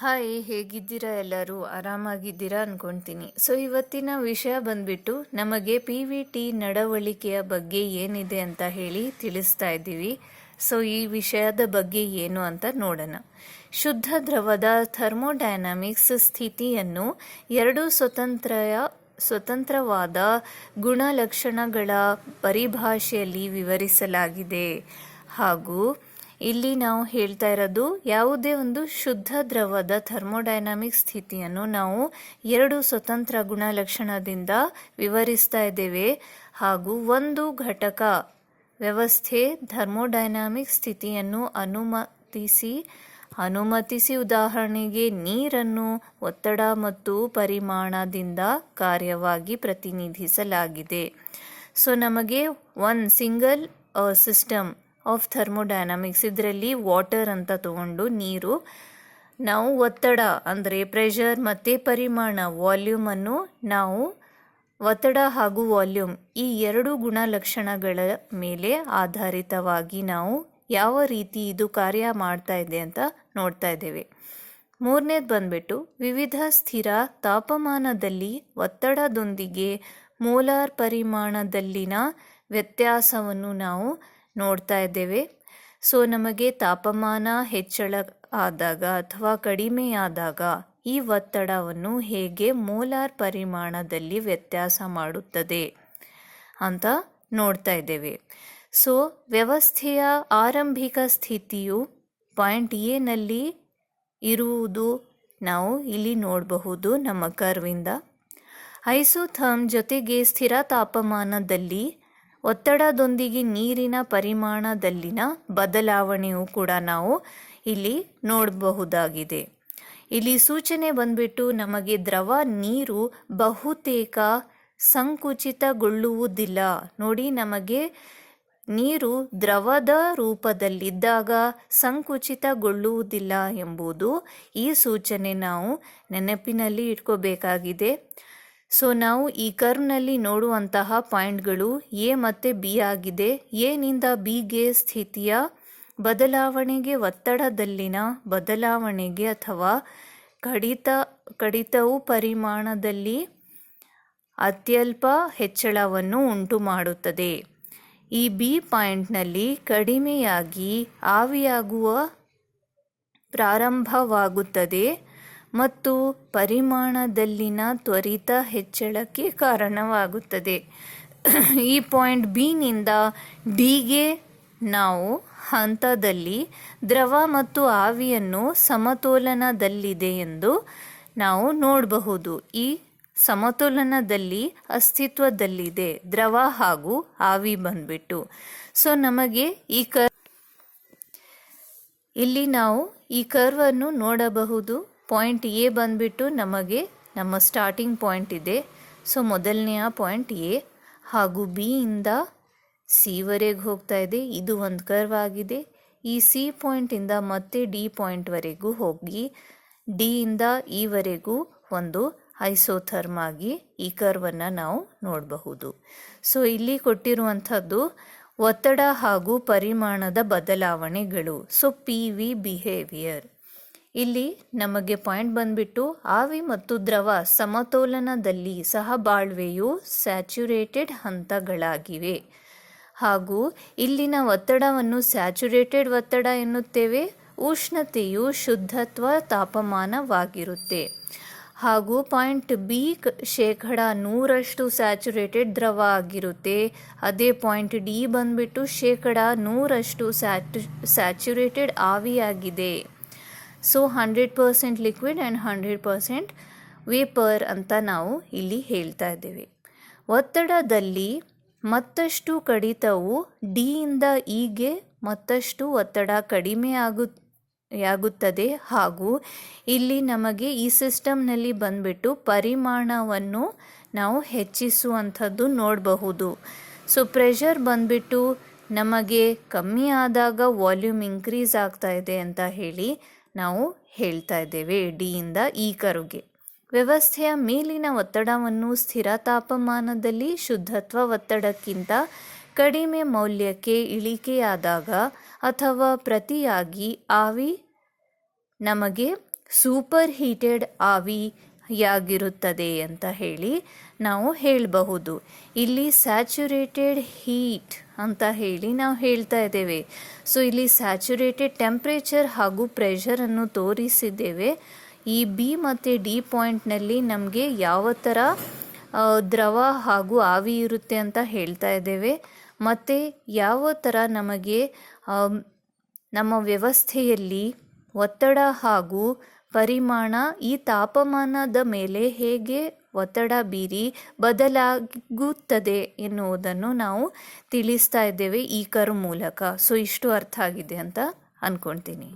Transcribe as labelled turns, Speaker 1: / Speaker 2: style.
Speaker 1: Hi, ಹೇಗಿದ್ದೀರಾ ಎಲ್ಲರೂ? ಆರಾಮಾಗಿದ್ದೀರಾ ಅಂದ್ಕೊಳ್ತೀನಿ ಸೊ ಇವತ್ತಿನ ವಿಷಯ ಬಂದ್ಬಿಟ್ಟು ನಮಗೆ ಪಿ ವಿ ಟಿ ನಡವಳಿಕೆಯ ಬಗ್ಗೆ ಏನಿದೆ ಅಂತ ಹೇಳಿ ತಿಳಿಸ್ತಾ ಇದ್ದೀವಿ. ಸೊ ಈ ವಿಷಯದ ಬಗ್ಗೆ ಏನು ಅಂತ ನೋಡೋಣ. ಶುದ್ಧ ದ್ರವದ ಥರ್ಮೋಡೈನಾಮಿಕ್ಸ್ ಸ್ಥಿತಿಯನ್ನು ಎರಡು ಸ್ವತಂತ್ರ ಸ್ವತಂತ್ರವಾದ ಗುಣಲಕ್ಷಣಗಳ ಪರಿಭಾಷೆಯಲ್ಲಿ ವಿವರಿಸಲಾಗಿದೆ. ಹಾಗೂ ಇಲ್ಲಿ ನಾವು ಹೇಳ್ತಾ ಇರೋದು ಯಾವುದೇ ಒಂದು ಶುದ್ಧ ದ್ರವದ ಥರ್ಮೋಡೈನಾಮಿಕ್ ಸ್ಥಿತಿಯನ್ನು ನಾವು ಎರಡು ಸ್ವತಂತ್ರ ಗುಣಲಕ್ಷಣದಿಂದ ವಿವರಿಸ್ತಾ ಇದ್ದೇವೆ. ಹಾಗೂ ಒಂದು ಘಟಕ ವ್ಯವಸ್ಥೆ ಥರ್ಮೋಡೈನಾಮಿಕ್ ಸ್ಥಿತಿಯನ್ನು ಅನುಮತಿಸಿ ಅನುಮತಿಸಿ ಉದಾಹರಣೆಗೆ ನೀರನ್ನು ಒತ್ತಡ ಮತ್ತು ಪರಿಮಾಣದಿಂದ ಕಾರ್ಯವಾಗಿ ಪ್ರತಿನಿಧಿಸಲಾಗಿದೆ. ಸೊ ನಮಗೆ one single system of thermodynamics. ಇದರಲ್ಲಿ ವಾಟರ್ ಅಂತ ತಗೊಂಡು ನೀರು, ನಾವು ಒತ್ತಡ ಅಂದರೆ ಪ್ರೆಷರ್ ಮತ್ತು ಪರಿಮಾಣ ವಾಲ್ಯೂಮನ್ನು ನಾವು ಒತ್ತಡ ಹಾಗೂ ವಾಲ್ಯೂಮ್ ಈ ಎರಡು ಗುಣಲಕ್ಷಣಗಳ ಮೇಲೆ ಆಧಾರಿತವಾಗಿ ನಾವು ಯಾವ ರೀತಿ ಇದು ಕಾರ್ಯ ಮಾಡ್ತಾ ಇದೆ ಅಂತ ನೋಡ್ತಾ ಇದ್ದೇವೆ. ಮೂರನೇದು ಬಂದ್ಬಿಟ್ಟು, ವಿವಿಧ ಸ್ಥಿರ ತಾಪಮಾನದಲ್ಲಿ ಒತ್ತಡದೊಂದಿಗೆ ಮೋಲಾರ್ ಪರಿಮಾಣದಲ್ಲಿನ ವ್ಯತ್ಯಾಸವನ್ನು ನಾವು ನೋಡ್ತಾ ಇದ್ದೇವೆ. ಸೊ, ನಮಗೆ ತಾಪಮಾನ ಹೆಚ್ಚಳ ಆದಾಗ ಅಥವಾ ಕಡಿಮೆಯಾದಾಗ ಈ ಒತ್ತಡವನ್ನು ಹೇಗೆ ಮೋಲಾರ್ ಪರಿಮಾಣದಲ್ಲಿ ವ್ಯತ್ಯಾಸ ಮಾಡುತ್ತದೆ ಅಂತ ನೋಡ್ತಾ ಇದ್ದೇವೆ. ಸೊ, ವ್ಯವಸ್ಥೆಯ ಆರಂಭಿಕ ಸ್ಥಿತಿಯು ಪಾಯಿಂಟ್ ಎನಲ್ಲಿ ಇರುವುದು ನಾವು ಇಲ್ಲಿ ನೋಡಬಹುದು ನಮ್ಮ ಕರ್ವಿಂದ ಐಸೋಥರ್ಮ್ ಜೊತೆಗೆ ಸ್ಥಿರ ತಾಪಮಾನದಲ್ಲಿ ಒತ್ತಡದೊಂದಿಗೆ ನೀರಿನ ಪರಿಮಾಣದಲ್ಲಿನ ಬದಲಾವಣೆಯು ಕೂಡ ನಾವು ಇಲ್ಲಿ ನೋಡಬಹುದಾಗಿದೆ. ಇಲ್ಲಿ ಸೂಚನೆ ಬಂದ್ಬಿಟ್ಟು ನಮಗೆ ದ್ರವ ನೀರು ಬಹುತೇಕ ಸಂಕುಚಿತಗೊಳ್ಳುವುದಿಲ್ಲ. ನೋಡಿ ನಮಗೆ ನೀರು ದ್ರವದ ರೂಪದಲ್ಲಿದ್ದಾಗ ಸಂಕುಚಿತಗೊಳ್ಳುವುದಿಲ್ಲ ಎಂಬುದು ಈ ಸೂಚನೆ ನಾವು ನೆನಪಿನಲ್ಲಿ ಇಟ್ಕೋಬೇಕಾಗಿದೆ. ಸೊ ನಾವು ಈ ಕರ್ನಲ್ಲಿ ನೋಡುವಂತಹ ಪಾಯಿಂಟ್ಗಳು ಎ ಮತ್ತು ಬಿ ಆಗಿದೆ. ಎನಿಂದ ಬಿಗೆ ಸ್ಥಿತಿಯ ಬದಲಾವಣೆಗೆ ಒತ್ತಡದಲ್ಲಿನ ಬದಲಾವಣೆಗೆ ಅಥವಾ ಕಡಿತ, ಕಡಿತವು ಪರಿಮಾಣದಲ್ಲಿ ಅತ್ಯಲ್ಪ ಹೆಚ್ಚಳವನ್ನು ಉಂಟು ಮಾಡುತ್ತದೆ ಈ ಬಿ ಪಾಯಿಂಟ್ನಲ್ಲಿ ಕಡಿಮೆಯಾಗಿ ಆವಿಯಾಗುವ ಪ್ರಾರಂಭವಾಗುತ್ತದೆ. ಮತ್ತು ಪರಿಮಾಣದಲ್ಲಿನ ತ್ವರಿತ ಹೆಚ್ಚಳಕ್ಕೆ ಕಾರಣವಾಗುತ್ತದೆ. ಈ ಪಾಯಿಂಟ್ ಬಿನಿಂದ ಡಿಗೆ ನಾವು ಹಂತದಲ್ಲಿ ದ್ರವ ಮತ್ತು ಆವಿಯನ್ನು ಸಮತೋಲನದಲ್ಲಿದೆ ಎಂದು ನಾವು ನೋಡಬಹುದು. ಈ ಸಮತೋಲನದಲ್ಲಿ ಅಸ್ತಿತ್ವದಲ್ಲಿದೆ. ದ್ರವ ಹಾಗೂ ಆವಿ ಬಂದ್ಬಿಟ್ಟು. ಸೊ ನಮಗೆ ಈ ಕರ್ ಇಲ್ಲಿ ನಾವು ಈ ಕರ್ವನ್ನು ನೋಡಬಹುದು. ಪಾಯಿಂಟ್ ಎ ಬಂದ್ಬಿಟ್ಟು ನಮಗೆ ನಮ್ಮ ಸ್ಟಾರ್ಟಿಂಗ್ ಪಾಯಿಂಟ್ ಇದೆ. ಸೊ ಮೊದಲನೆಯ ಪಾಯಿಂಟ್ ಎ ಹಾಗೂ ಬಿ ಇಂದ ಸಿವರೆಗೆ ಹೋಗ್ತಾ ಇದೆ. ಇದು ಒಂದು ಕರ್ವ್ ಆಗಿದೆ. ಈ ಸಿ ಪಾಯಿಂಟಿಂದ ಮತ್ತೆ ಡಿ ಪಾಯಿಂಟ್ವರೆಗೂ ಹೋಗಿ, ಡಿ ಇಂದ ಈವರೆಗೂ ಒಂದು ಐಸೋಥರ್ಮ್ ಆಗಿ ಈ ಕರ್ವನ್ನು ನಾವು ನೋಡಬಹುದು. ಸೊ, ಇಲ್ಲಿ ಕೊಟ್ಟಿರುವಂಥದ್ದು ಒತ್ತಡ ಹಾಗೂ ಪರಿಮಾಣದ ಬದಲಾವಣೆಗಳು. So, P V behaviour. ಇಲ್ಲಿ ನಮಗೆ ಪಾಯಿಂಟ್ ಬಂದ್ಬಿಟ್ಟು ಆವಿ ಮತ್ತು ದ್ರವ ಸಮತೋಲನದಲ್ಲಿ ಸಹ ಬಾಳ್ವೆಯು ಸ್ಯಾಚುರೇಟೆಡ್ ಹಂತಗಳಾಗಿವೆ. ಹಾಗೂ ಇಲ್ಲಿನ ಒತ್ತಡವನ್ನು ಸ್ಯಾಚುರೇಟೆಡ್ ಒತ್ತಡ ಎನ್ನುತ್ತೇವೆ, ಉಷ್ಣತೆಯು ಶುದ್ಧತ್ವ ತಾಪಮಾನವಾಗಿರುತ್ತೆ. ಹಾಗೂ ಪಾಯಿಂಟ್ ಬಿ ಶೇಕಡ ನೂರಷ್ಟು ಸ್ಯಾಚುರೇಟೆಡ್ ದ್ರವ ಆಗಿರುತ್ತೆ. ಅದೇ ಪಾಯಿಂಟ್ ಡಿ ಬಂದ್ಬಿಟ್ಟು ಶೇಕಡ ನೂರಷ್ಟು ಸ್ಯಾಚು, saturated ಆವಿಯಾಗಿದೆ. So hundred percent liquid and hundred percent vapour ಅಂತ ನಾವು ಇಲ್ಲಿ ಹೇಳ್ತಾ ಇದ್ದೇವೆ. ಒತ್ತಡದಲ್ಲಿ ಮತ್ತಷ್ಟು ಕಡಿತವು ಡಿಯಿಂದ ಇಗೆ ಮತ್ತಷ್ಟು ಒತ್ತಡ ಕಡಿಮೆ ಆಗು ಆಗುತ್ತದೆ ಹಾಗೂ ಇಲ್ಲಿ ನಮಗೆ ಈ ಸಿಸ್ಟಮ್ನಲ್ಲಿ ಬಂದ್ಬಿಟ್ಟು ಪರಿಮಾಣವನ್ನು ನಾವು ಹೆಚ್ಚಿಸುವಂಥದ್ದು ನೋಡಬಹುದು. ಸೊ ಪ್ರೆಷರ್ ಬಂದ್ಬಿಟ್ಟು ನಮಗೆ ಕಮ್ಮಿ ಆದಾಗ ವಾಲ್ಯೂಮ್ ಇನ್ಕ್ರೀಸ್ ಆಗ್ತಾ ಇದೆ ಅಂತ ಹೇಳಿ ನಾವು ಹೇಳ್ತಾ ಇದ್ದೇವೆ ಡಿಯಿಂದ ಈ ಕರುಗೆ ವ್ಯವಸ್ಥೆಯ ಮೇಲಿನ ಒತ್ತಡವನ್ನು ಸ್ಥಿರ ತಾಪಮಾನದಲ್ಲಿ ಶುದ್ಧತ್ವ ಒತ್ತಡಕ್ಕಿಂತ ಕಡಿಮೆ ಮೌಲ್ಯಕ್ಕೆ ಇಳಿಕೆಯಾದಾಗ ಅಥವಾ ಪ್ರತಿಯಾಗಿ ಆವಿ ನಮಗೆ ಸೂಪರ್ ಹೀಟೆಡ್ ಆವಿಯಾಗಿರುತ್ತದೆ ಅಂತ ಹೇಳಿ ನಾವು ಹೇಳಬಹುದು. ಇಲ್ಲಿ ಸ್ಯಾಚುರೇಟೆಡ್ ಹೀಟ್ ಅಂತ ಹೇಳಿ ನಾವು ಹೇಳ್ತಾ ಇದ್ದೇವೆ. ಸೊ ಇಲ್ಲಿ ಸ್ಯಾಚುರೇಟೆಡ್ ಟೆಂಪ್ರೇಚರ್ ಹಾಗೂ ಪ್ರೆಷರನ್ನು ತೋರಿಸಿದ್ದೇವೆ. ಈ ಬಿ ಮತ್ತು ಡಿ ಪಾಯಿಂಟ್ನಲ್ಲಿ ನಮಗೆ ಯಾವ ಥರ ದ್ರವ ಹಾಗೂ ಆವಿ ಇರುತ್ತೆ ಅಂತ ಹೇಳ್ತಾ ಇದ್ದೇವೆ. ಮತ್ತು ಯಾವ ಥರ ನಮಗೆ ನಮ್ಮ ವ್ಯವಸ್ಥೆಯಲ್ಲಿ ಒತ್ತಡ ಹಾಗೂ ಪರಿಮಾಣ ಈ ತಾಪಮಾನದ ಮೇಲೆ ಹೇಗೆ ಒತ್ತಡ ಬೀರಿ ಬದಲಾಗುತ್ತದೆ ಎನ್ನುವುದನ್ನು ನಾವು ತಿಳಿಸ್ತಾ ಇದ್ದೇವೆ ಈ ಕರು ಮೂಲಕ. ಸೊ ಇಷ್ಟು ಅರ್ಥ ಆಗಿದೆ ಅಂತ ಅಂದ್ಕೊಳ್ತೀನಿ